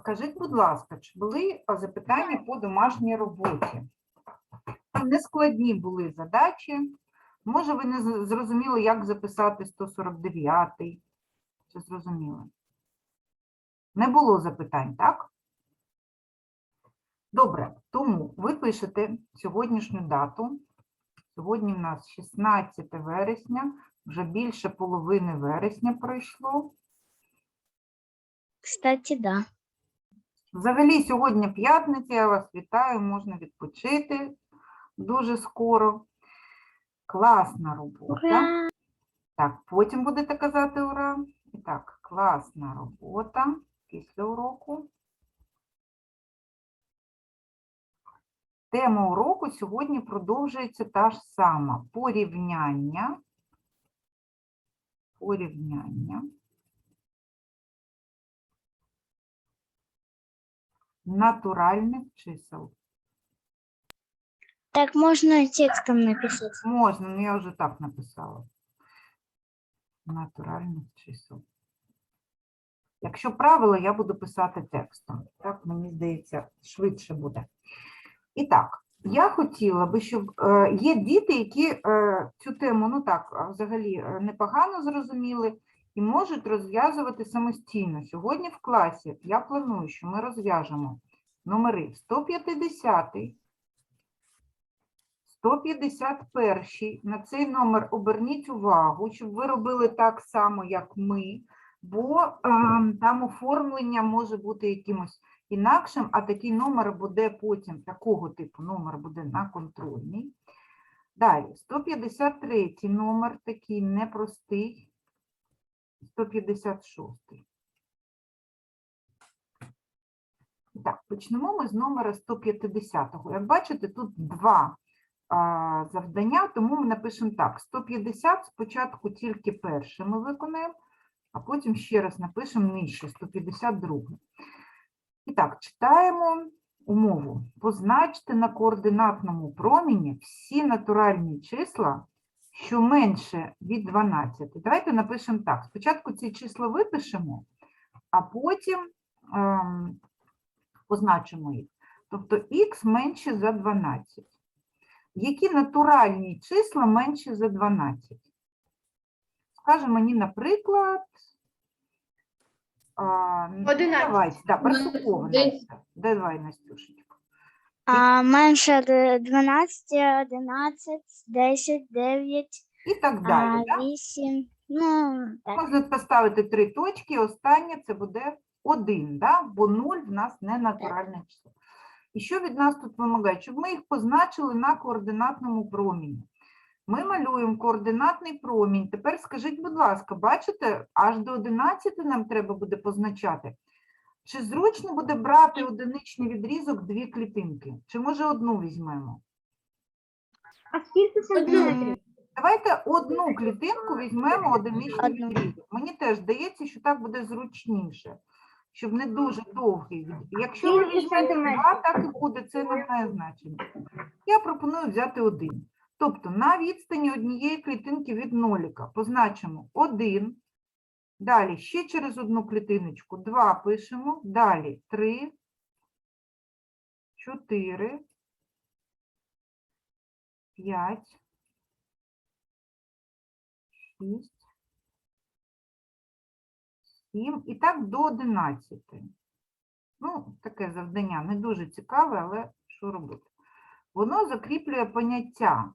Скажіть, будь ласка, чи були запитання по домашній роботі? Нескладні були задачі. Може, ви не зрозуміли, як записати 149-й? Чи зрозуміли? Не було запитань, так? Добре, тому ви пишете сьогоднішню дату. Сьогодні в нас 16 вересня, вже більше половини вересня пройшло. Кстати, да. Взагалі, сьогодні п'ятниця, я вас вітаю, можна відпочити дуже скоро. Класна робота. Ура! Так, потім будете казати ура. І так, класна робота після уроку. Тема уроку сьогодні продовжується та ж сама. Порівняння. Порівняння. Натуральних чисел. Так можно текстом написать. Можна, ну я вже так написала. Натуральних чисел. Якщо правило, я буду писати текстом. Так, мені здається, швидше буде. І так, я хотіла би, щоб е, є діти, які е, цю тему, ну так, взагалі е, непогано зрозуміли і можуть розв'язувати самостійно. Сьогодні в класі я планую, що ми розв'яжемо номери 150, 151. На цей номер оберніть увагу, щоб ви робили так само, як ми, бо е, там оформлення може бути якимось інакшим, а такий номер буде потім, такого типу номер буде на контрольній. Далі, 153 номер такий непростий, 156. І Так, почнемо ми з номера 150-го. Як бачите, тут два а, завдання, тому ми напишемо так: 150 спочатку тільки перше ми виконаємо, а потім ще раз напишемо нижче 152. І так, читаємо умову. Позначте на координатному проміні всі натуральні числа, що менше від 12. Давайте напишемо так. Спочатку ці числа випишемо, а потім ем, позначимо їх. Тобто х менше за 12. Які натуральні числа менші за 12? Скаже мені, наприклад, а, ну, 11. Давайте, да, Ну, десь. Настя. Давай, Настюшечка. А, менше 12, 11, 10, 9, І так а, далі. да? 8. Ну, так. Можна поставити три точки, останнє це буде 1, да? бо 0 в нас не натуральне число. І що від нас тут вимагають? Щоб ми їх позначили на координатному проміні. Ми малюємо координатний промінь. Тепер скажіть, будь ласка, бачите, аж до 11 нам треба буде позначати. Чи зручно буде брати одиничний відрізок дві клітинки? Чи може одну візьмемо? А скільки сантиметрів? Давайте одну клітинку візьмемо одиничний відрізок. Мені теж здається, що так буде зручніше, щоб не дуже довгий. Якщо ви візьмете два, так і буде, це не має значення. Я пропоную взяти один. Тобто на відстані однієї клітинки від ноліка позначимо один. Далі ще через одну клітиночку 2 пишемо, далі 3, 4, 5, 6, 7 і так до 11. Ну, таке завдання не дуже цікаве, але що робити? Воно закріплює поняття,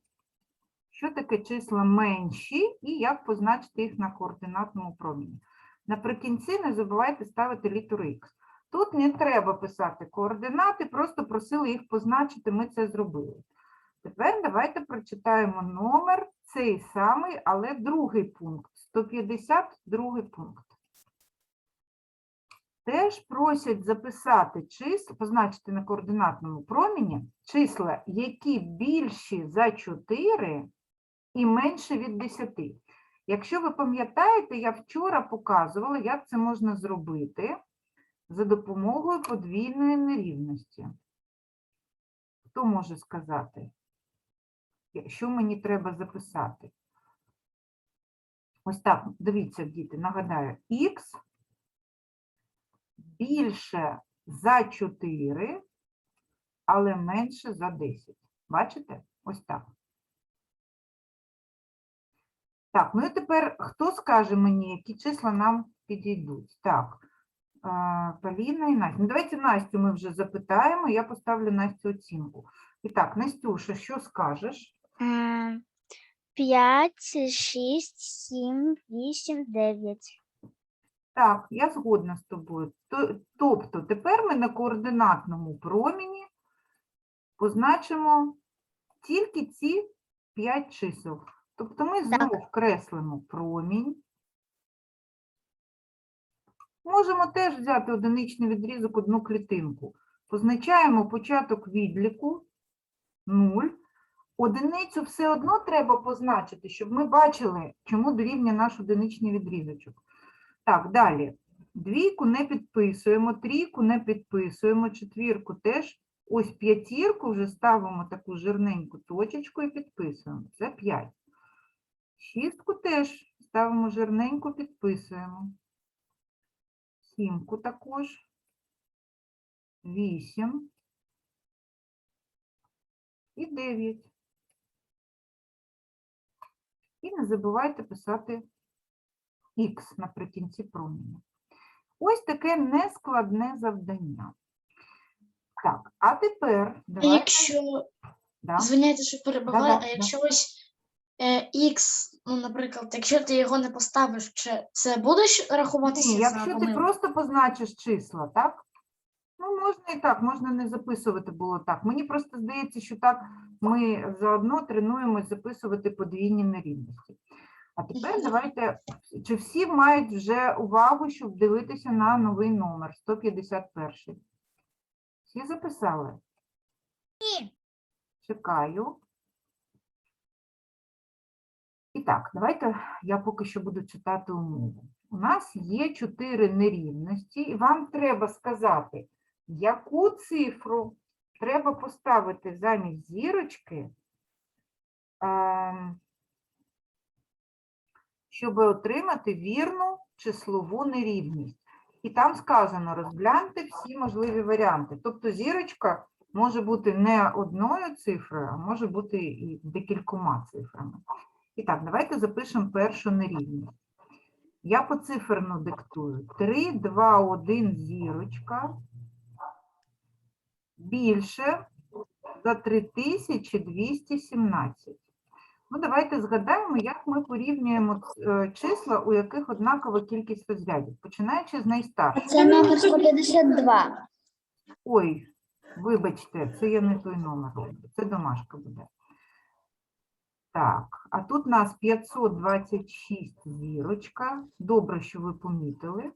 що таке числа менші і як позначити їх на координатному проміні. Наприкінці не забувайте ставити літеру Х. Тут не треба писати координати, просто просили їх позначити, ми це зробили. Тепер давайте прочитаємо номер, цей самий, але другий пункт, 152 пункт. Теж просять записати числа, позначити на координатному проміні числа, які більші за 4 і менше від 10. Якщо ви пам'ятаєте, я вчора показувала, як це можна зробити за допомогою подвійної нерівності. Хто може сказати? Що мені треба записати? Ось так, дивіться, діти, нагадаю, х більше за 4, але менше за 10. Бачите? Ось так. Так, ну і тепер хто скаже мені, які числа нам підійдуть? Так, е, Поліна і Настя. Ну, давайте Настю ми вже запитаємо, я поставлю Настю оцінку. І так, Настюша, що скажеш? Е, П'ять, шість, сім, вісім, дев'ять. Так, я згодна з тобою. Тобто тепер ми на координатному проміні позначимо тільки ці 5 чисел. Тобто ми знову вкреслимо промінь. Можемо теж взяти одиничний відрізок, одну клітинку. Позначаємо початок відліку 0. Одиницю все одно треба позначити, щоб ми бачили, чому дорівнює наш одиничний відрізочок. Так, далі. Двійку не підписуємо, трійку не підписуємо, четвірку теж. Ось п'ятірку вже ставимо таку жирненьку точечку і підписуємо. Це 5. Шістку теж ставимо жирненьку, підписуємо. Сімку також. Вісім. І дев'ять. І не забувайте писати х наприкінці проміння. Ось таке нескладне завдання. Так, а тепер А давайте. якщо, Да. звиняйте, що перебиваю, Да-да, а якщо ось е, X, ну, наприклад, якщо ти його не поставиш, чи це буде ж рахуватися Ні, за якщо ти помилку? просто позначиш числа, так? Ну, можна і так, можна не записувати було так. Мені просто здається, що так ми заодно тренуємось записувати подвійні нерівності. А тепер давайте, чи всі мають вже увагу, щоб дивитися на новий номер 151? Всі записали? Ні. Чекаю. І так, давайте я поки що буду читати умову. У нас є чотири нерівності, і вам треба сказати, яку цифру треба поставити замість зірочки, ем, щоб отримати вірну числову нерівність. І там сказано, розгляньте всі можливі варіанти. Тобто зірочка може бути не одною цифрою, а може бути і декількома цифрами. І так, давайте запишемо першу нерівність. Я поциферно диктую. 3, 2, 1, зірочка. Більше за 3217. Ну, давайте згадаємо, як ми порівнюємо е, числа, у яких однакова кількість розрядів. Починаючи з найстаршого. Це номер 152. Ой, вибачте, це я не той номер роблю. Це домашка буде. Так, а тут у нас 526 зірочка. Добре, що ви помітили.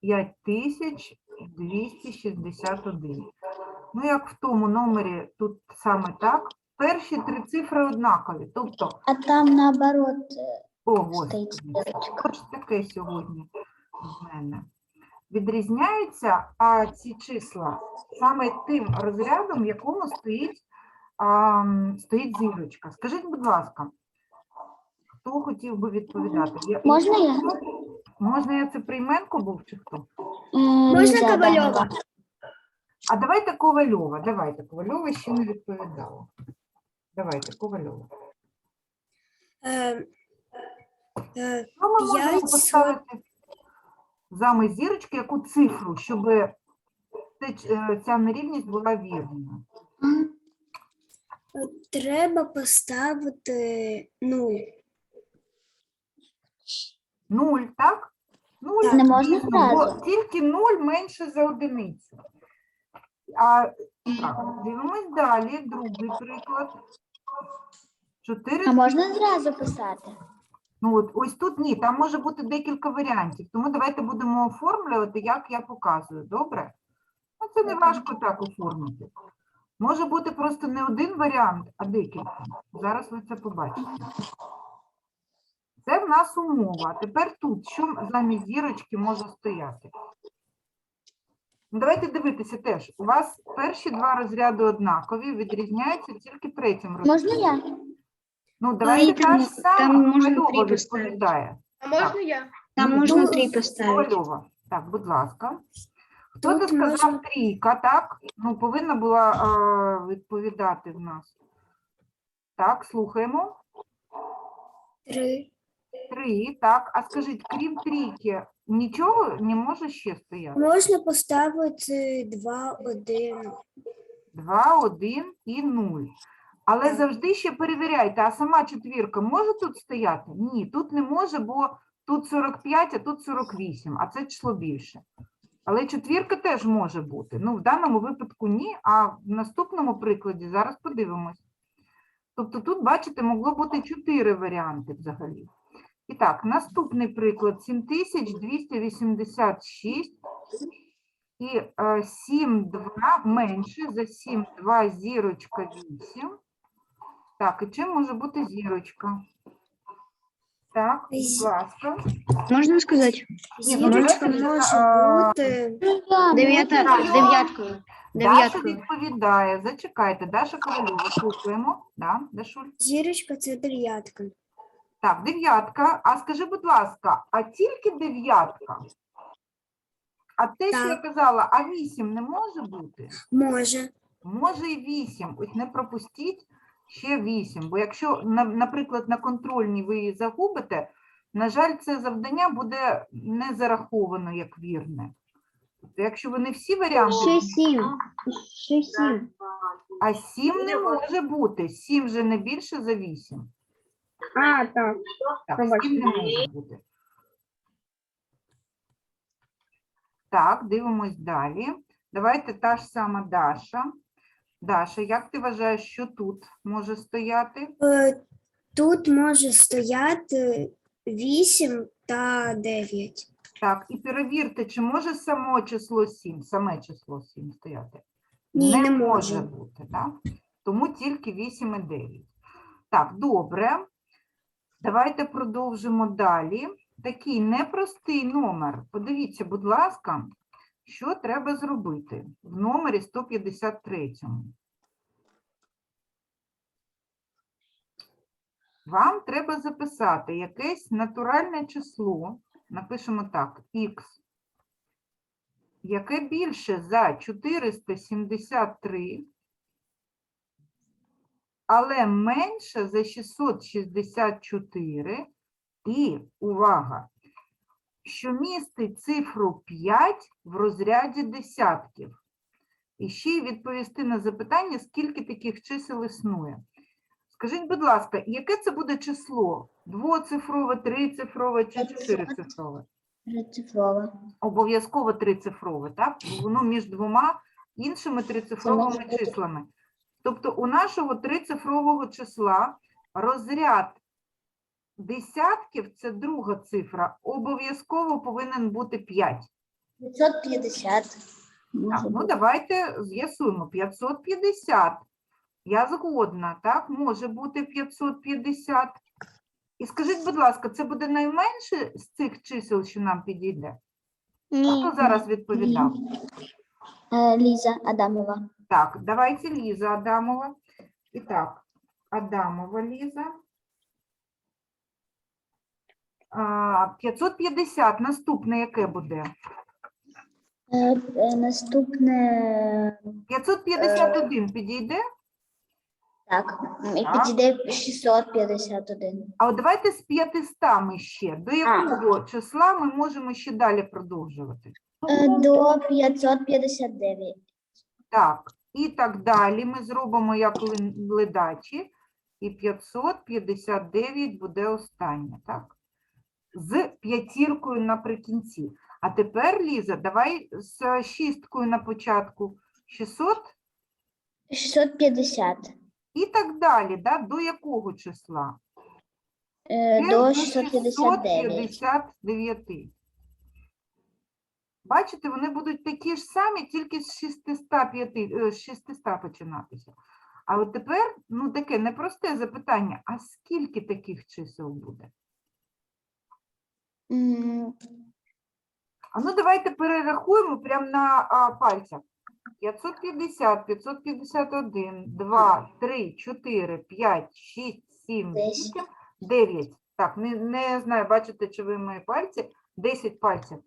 5261. Ну, як в тому номері, тут саме так. Перші три цифри однакові. Тобто, А там наоборот о, стоїть Господи. таке сьогодні в мене. Відрізняються а, ці числа саме тим розрядом, в якому стоїть, а, стоїть зірочка. Скажіть, будь ласка, хто хотів би відповідати? Я- Можна я? Можна я це прийменко був чи хто? Можна Ковальова? А давайте Ковальова. Давайте, Ковальова ще не відповідала. Давайте, Ковальова. Е, е, Ну, ми можемо П'ять поставити замість зірочки яку цифру, щоб це ч- е, ця нерівність була вірною. треба поставити нуль. Нуль, так? Нуль, Не можна бо тільки нуль менше за одиницю. А так, дивимось далі, другий приклад. Чотири. А можна зразу писати? Ну от ось тут ні, там може бути декілька варіантів. Тому давайте будемо оформлювати, як я показую. Добре? Ну, це не важко так оформити. Може бути просто не один варіант, а декілька. Зараз ви це побачите. Це в нас умова. Тепер тут, що замість зірочки може стояти? Ну, Давайте дивитися теж. У вас перші два розряди однакові, відрізняються тільки третім розрядом. Можна я? Ну, давайте там- та ж там сама можна Ковальова три поставити. відповідає. А можна я? Там Ну, можна ну, три поставити. Ковальова. Так, будь ласка. Хто Тут це сказав можна- трійка, так? Ну, повинна була а, відповідати в нас. Так, слухаємо. Три. Три, так. А скажіть, крім трійки, нічого не може ще стояти? Можна поставити два, один. 2, 1 і 0. Але Так. завжди ще перевіряйте, а сама четвірка може тут стояти? Ні, тут не може, бо тут 45, а тут 48, а це число більше. Але четвірка теж може бути. Ну, в даному випадку ні, а в наступному прикладі зараз подивимось. Тобто тут, бачите, могло бути 4 варіанти взагалі. І так, наступний приклад 7286 і е, 7, 2 менше за 7, 2 зірочка 8. Так, і чим може бути зірочка? Так, будь ласка. Можна сказати? Ну, Зірочка може бути. Дев'ята, дев'яткою. Даша Дев'яткою. відповідає. Зачекайте, Даша Ковальова, слухаємо. Да, Дашуль? Зірочка це дев'ятка. Так, дев'ятка. А скажи, будь ласка, а тільки дев'ятка? А те, що я Так. казала, а 8 не може бути? Може. Може і 8. Ось не пропустіть ще 8. Бо якщо, на- наприклад, на контрольній ви її загубите, на жаль, це завдання буде не зараховано як вірне. Тобто, якщо ви не всі варіанти, Ще сім. Ще сім. а 7 не може бути. 7 вже не більше за 8. А, так. Так, Пробачте. 7 не може бути. Так, дивимось далі. Давайте та ж сама Даша. Даша, як ти вважаєш, що тут може стояти? Е, Тут може стояти вісім та дев'ять. Так, і перевірте, чи може само число 7, саме число 7 стояти? Ні, не може може. бути, так? Тому тільки 8 і 9. Так, добре. Давайте продовжимо далі. Такий непростий номер. Подивіться, будь ласка, що треба зробити в номері 153. Вам треба записати якесь натуральне число, напишемо так, х, яке більше за 473, але менше за 664 і, увага, що містить цифру 5 в розряді десятків. І ще й відповісти на запитання, скільки таких чисел існує. Скажіть, будь ласка, яке це буде число? Двоцифрове, трицифрове чи чотирицифрове? Трицифрова. Обов'язково трицифрове, так? Воно між двома іншими трицифровими числами. Тобто у нашого трицифрового числа розряд десятків це друга цифра, обов'язково повинен бути 5. 550. Так, ну давайте з'ясуємо. 550. Я згодна, так? Може бути 550. І скажіть, будь ласка, це буде найменше з цих чисел, що нам підійде? Хто зараз відповідав? Е, Ліза Адамова. Так, давайте Ліза Адамова. І так, Адамова Ліза. 550. Наступне яке буде? Е, е, Наступне 551 підійде? так, і Так. підійде 651. А от давайте з 500 ще. До якого числа ми можемо ще далі продовжувати? Е, До 559. Так, і так далі ми зробимо як ледачі, і 559 буде останнє, так? З п'ятіркою наприкінці. А тепер, Ліза, давай з шісткою на початку 600 650. і так далі, да? до якого числа? Е, Теж До 659. 659. Бачите, вони будуть такі ж самі, тільки з 605, е, з 600 починатися. А от тепер, ну таке непросте запитання, а скільки таких чисел буде? М, А ну давайте перерахуємо прямо на а, пальцях. 550, 551, 2, 3, 4, 5, 6, 7, Десять. 8, 9. Так, не, не знаю, бачите, чи ви мої пальці. 10 пальців.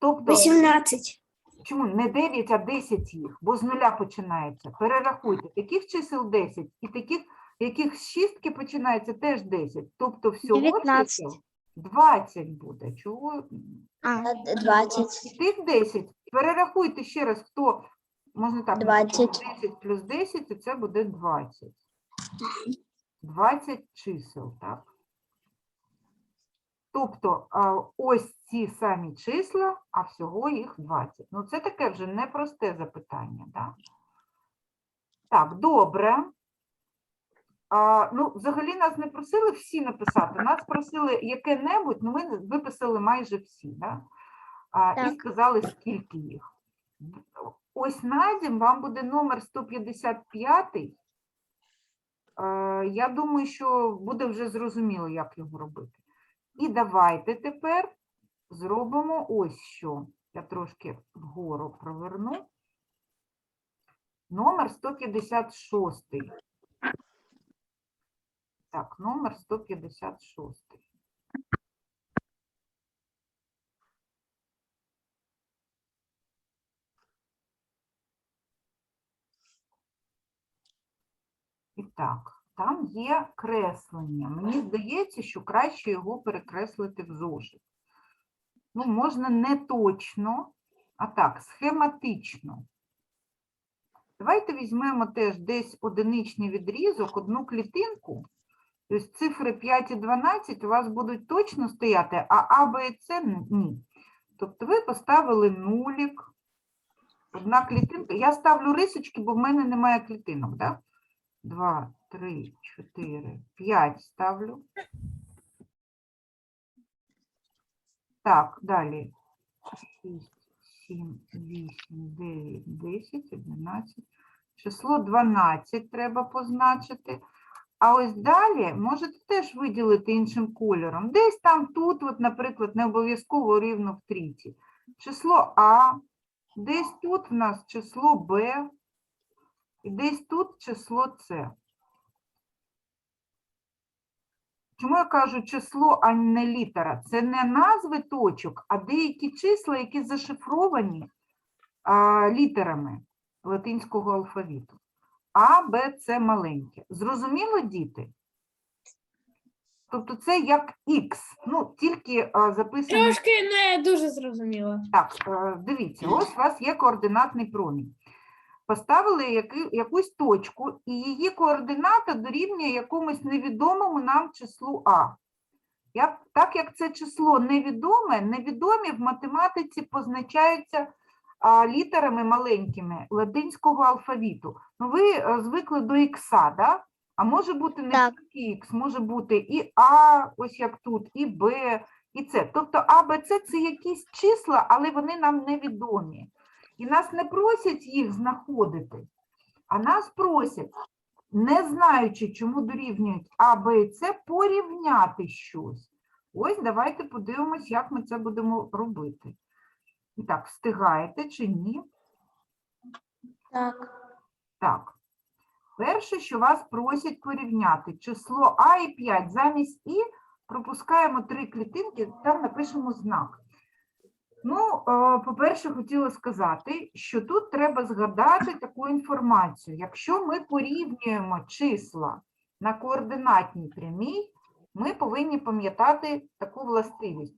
Тобто, 18. чому не 9, а 10 їх, бо з нуля починається. Перерахуйте, таких чисел 10 і таких, яких з шістки починається теж 10. Тобто всього 19. чисел 20 буде. Чого? А, Е, 20. І тих 10. Перерахуйте ще раз, хто, можна так, 20. 10 плюс 10, і це буде 20. 20 чисел, так? Тобто ось ці самі числа, а всього їх 20. Ну, це таке вже непросте запитання, так? Так, добре. А, ну, взагалі нас не просили всі написати, нас просили яке-небудь, ну ми виписали майже всі, да? а, і сказали, скільки їх. Ось надім вам буде номер 155. Е, Я думаю, що буде вже зрозуміло, як його робити. І давайте тепер зробимо ось що. Я трошки вгору проверну. Номер 156. Так, номер 156. І так, там є креслення. Мені здається, що краще його перекреслити в зошит. Ну, можна не точно, а так, схематично. Давайте візьмемо теж десь одиничний відрізок, одну клітинку. Тобто цифри 5 і 12 у вас будуть точно стояти, а А, Б і С ні. Тобто ви поставили нулік, одна клітинка. Я ставлю рисочки, бо в мене немає клітинок. так? 2, 3, 4, 5 ставлю. Так, далі 6, 7, 8, 9, 10, 11. Число 12 треба позначити. А ось далі можете теж виділити іншим кольором. Десь там тут, от, наприклад, не обов'язково рівно в трійці. Число А, десь тут в нас число Б десь тут число С. Чому я кажу число, а не літера? Це не назви точок, а деякі числа, які зашифровані а, літерами латинського алфавіту. А, Б, С маленьке. Зрозуміло, діти? Тобто це як Х, ну, тільки а, записано. Трошки не дуже зрозуміло. Так, е, дивіться, ось у вас є координатний промінь. Поставили яки, якусь точку, і її координата дорівнює якомусь невідомому нам числу А. Як, так як це число невідоме, невідомі в математиці позначаються а, літерами маленькими латинського алфавіту. Ну, ви е, звикли до ікса, да? а може бути не Так. тільки ікс, може бути і А, ось як тут, і Б, і С. Тобто А, Б, С – це якісь числа, але вони нам невідомі. І нас не просять їх знаходити, а нас просять, не знаючи, чому дорівнюють А, Б і С, порівняти щось. Ось давайте подивимось, як ми це будемо робити. І так, встигаєте чи ні? Так. Так. Перше, що вас просять порівняти число А і 5 замість І пропускаємо три клітинки, там напишемо знак. Ну, е, по-перше, хотіла сказати, що тут треба згадати таку інформацію. Якщо ми порівнюємо числа на координатній прямій, ми повинні пам'ятати таку властивість.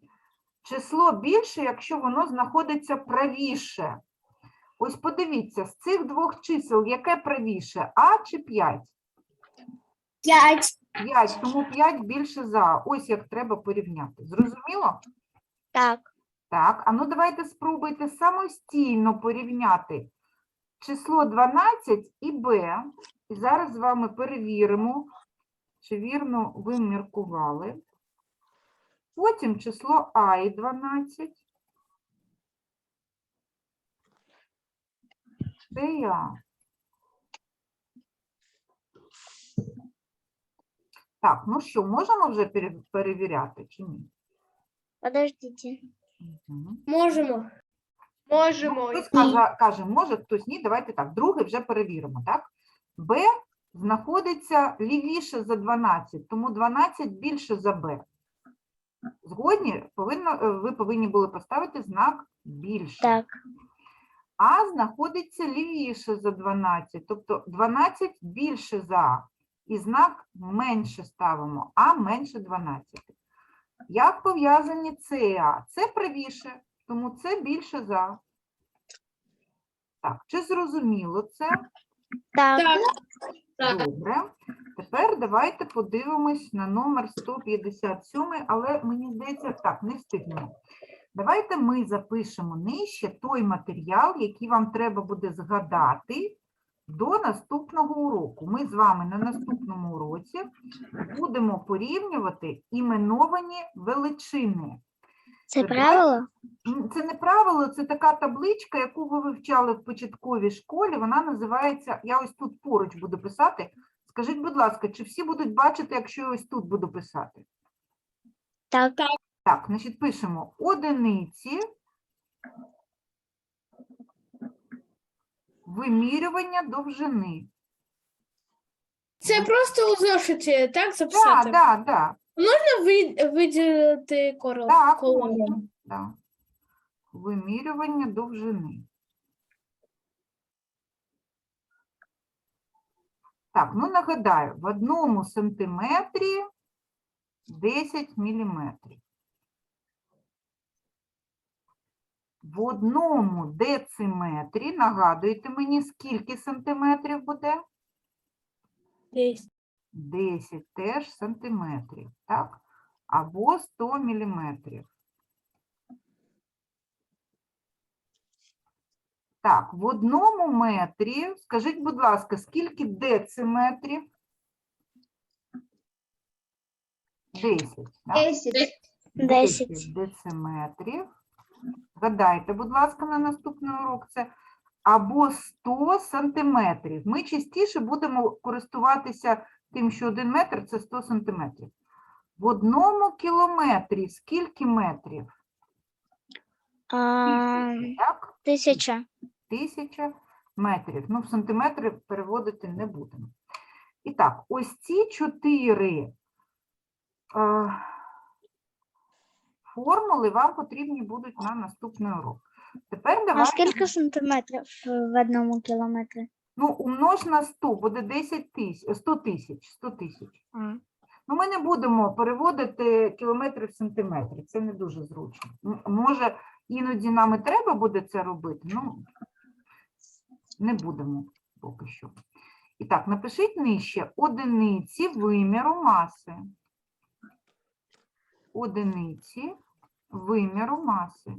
Число більше, якщо воно знаходиться правіше. Ось подивіться, з цих двох чисел яке правіше, А чи 5? 5. 5, тому 5 більше за А. Ось як треба порівняти. Зрозуміло? Так. Так, а ну давайте спробуйте самостійно порівняти число 12 і Б. І зараз з вами перевіримо, чи вірно ви міркували. Потім число А і 12. Це я. Так, ну що, можемо вже перевіряти чи ні? Подождите. Можемо. Можемо. Хтось каже, каже, може, хтось ні, давайте так, другий вже перевіримо, так? Б знаходиться лівіше за 12, тому 12 більше за Б. Згодні повинно, е, ви повинні були поставити знак більше. Так. А знаходиться лівіше за 12, тобто 12 більше за, А. і знак менше ставимо, а менше 12. Як пов'язані це і А? Це правіше, тому це більше за. Так, чи зрозуміло це? Так. Так. Добре. Тепер давайте подивимось на номер 157, але мені здається, так, не встигнемо. Давайте ми запишемо нижче той матеріал, який вам треба буде згадати до наступного уроку. Ми з вами на наступному уроці будемо порівнювати іменовані величини. Це правило? Це не правило, це така табличка, яку ви вивчали в початковій школі. Вона називається, я ось тут поруч буду писати. Скажіть, будь ласка, чи всі будуть бачити, якщо я ось тут буду писати? Так. Так, значить, пишемо одиниці вимірювання довжини. Це просто у зошиті, так Так, записати? так, так. Можна ви- виділити корол? Так, колону? можна, да. Вимірювання довжини. Так, ну нагадаю, в одному сантиметрі 10 міліметрів. В одному дециметрі, нагадуйте мені, скільки сантиметрів буде? Десь. 10 теж сантиметрів, так? Або 100 міліметрів. Так, в одному метрі, скажіть, будь ласка, скільки дециметрів? 10, так? Десять. Десять. дециметрів. Згадайте, будь ласка, на наступний урок це або 100 сантиметрів. Ми частіше будемо користуватися тим, що 1 метр це 100 сантиметрів. В одному кілометрі скільки метрів? А, Так? Тисяча. Тисяча метрів. Ну, в сантиметри переводити не будемо. І так, ось ці чотири е, формули вам потрібні будуть на наступний урок. Тепер А скільки сантиметрів в одному кілометрі? ну, умнож на 100, буде 10 тисяч, 100 тисяч, 100 тисяч. А. Ну, ми не будемо переводити кілометри в сантиметри, це не дуже зручно. Може, іноді нам і треба буде це робити, ну, не будемо поки що. І так, напишіть нижче одиниці виміру маси. Одиниці виміру маси.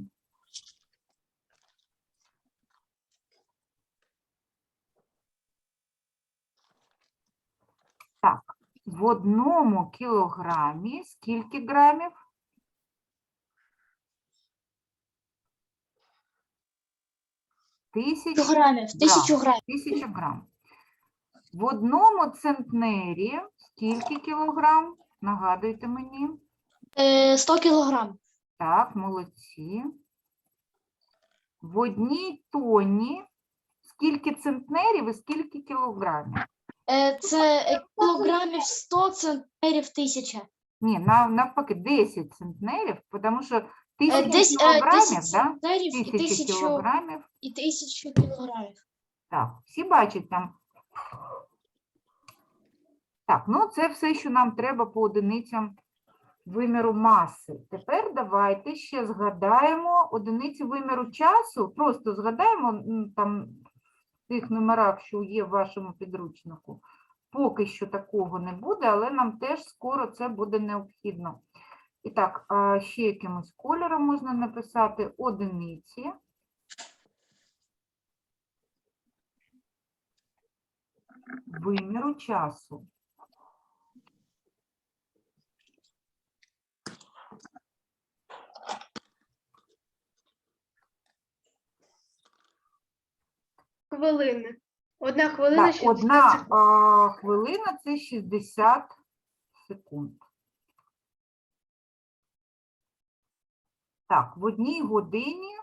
Так, в одному кілограмі скільки грамів? Тисяч Кілограмів, тисячу грамів. Тисяча грам. В одному центнері скільки кілограм? Нагадуйте мені. Е, 100 кілограм. Так, молодці. В одній тоні скільки центнерів і скільки кілограмів? Е, це е, кілограмів 100 центнерів тисяча. Ні, нав- навпаки, 10 центнерів, тому що Е, тисяча десь, е, кілограмів, 10 да? центнерів і Тисяча тисячу, кілограмів. і тисячу кілограмів. Так, всі бачать там. Так, ну це все, що нам треба по одиницям виміру маси. Тепер давайте ще згадаємо одиниці виміру часу. Просто згадаємо там в тих номерах, що є в вашому підручнику. Поки що такого не буде, але нам теж скоро це буде необхідно. І так, ще якимось кольором можна написати одиниці. виміру часу. Хвилини. Одна хвилина Так, 60 одна секунд. а, хвилина це 60 секунд. Так, в одній годині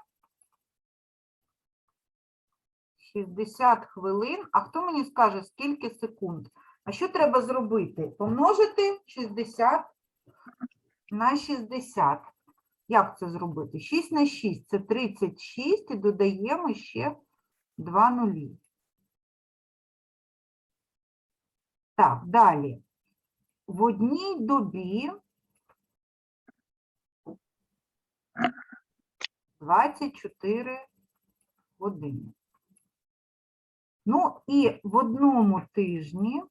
60 хвилин. А хто мені скаже, скільки секунд? А що треба зробити? Помножити 60 на 60. Як це зробити? 6 на 6 це 36 і додаємо ще 2 нулі. Так, далі. В одній добі 24 години. Ну і в одному тижні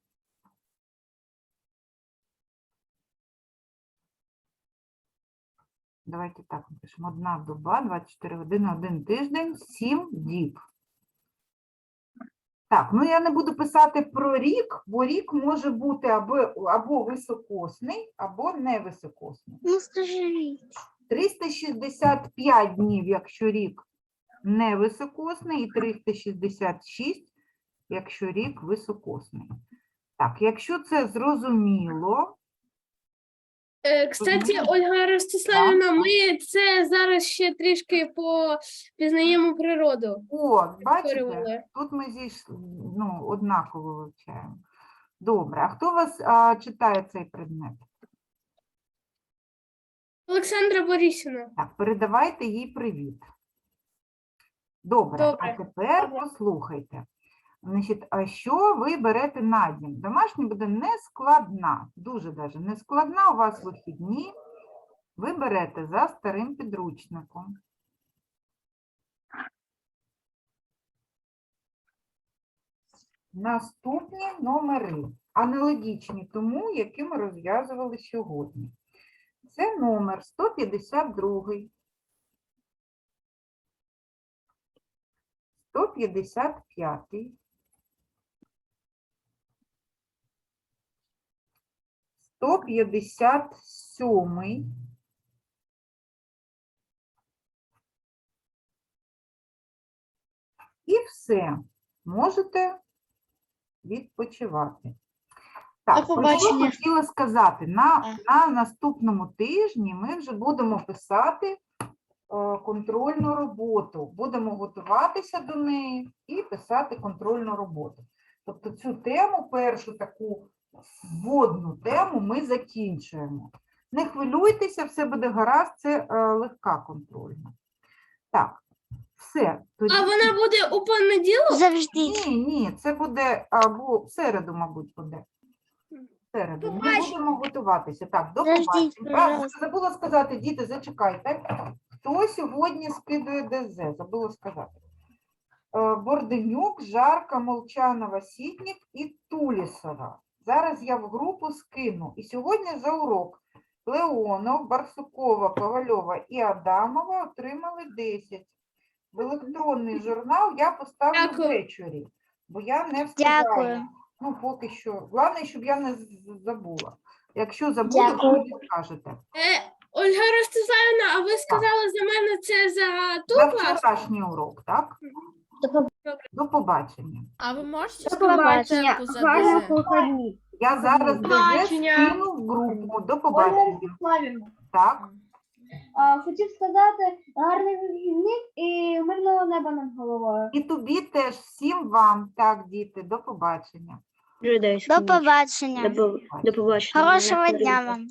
Давайте так напишемо. Одна доба, 24 години, один тиждень, 7 діб. Так, ну я не буду писати про рік, бо рік може бути або, або високосний, або невисокосний. Ну, скажіть. 365 днів, якщо рік невисокосний, і 366, якщо рік високосний. Так, якщо це зрозуміло, Е, Кстати, Ольга Ростиславівна, ми це зараз ще трішки попізнаємо природу. о, бачите, Повторювали. тут ми зійшли, ну, однаково вивчаємо. Добре, а хто у вас а, читає цей предмет? Олександра Борисівна. Так, передавайте їй привіт. Добре, а Добре. тепер послухайте. Значить, а що ви берете на дім? Домашня буде нескладна, дуже даже нескладна у вас вихідні. Ви берете за старим підручником. Наступні номери, аналогічні тому, які ми розв'язували сьогодні. Це номер 152, 155, 157, і все. Можете відпочивати. Так, про що хотіла сказати, на, на наступному тижні ми вже будемо писати е, контрольну роботу. Будемо готуватися до неї і писати контрольну роботу. Тобто цю тему, першу таку вводну тему, ми закінчуємо. Не хвилюйтеся, все буде гаразд, це е, легка контрольна. Так, все. Тоді... А вона буде у понеділок? Завжди. Ні, ні, це буде або в середу, мабуть, буде. В середу. Ми Побачимо. будемо готуватися. Так, до побачення. Правильно, пожалуйста. забула сказати, діти, зачекайте. Хто сьогодні скидує ДЗ? Забула сказати. Е, Борденюк, Жарка, Молчанова, Сітнік і Тулісова. Зараз я в групу скину. І сьогодні за урок Леонов, Барсукова, Ковальова і Адамова отримали 10. В електронний журнал я поставлю Дякую. ввечері, бо я не встигаю. Дякую. Ну, поки що. Головне, щоб я не з- забула. Якщо забуду, то Дякую. мені скажете. Е, Ольга Ростиславівна, а ви сказали за мене це за ту За клас? вчорашній урок, так? До побачення. А ви можете До побачення. Я зараз ДЗ скину в групу. До побачення. Так, А, Хотів сказати гарних вихідних і мирного неба над головою. і тобі теж всім вам. Так, діти, до побачення. До побачення. До, по- до побачення. Хорошого дня. вам.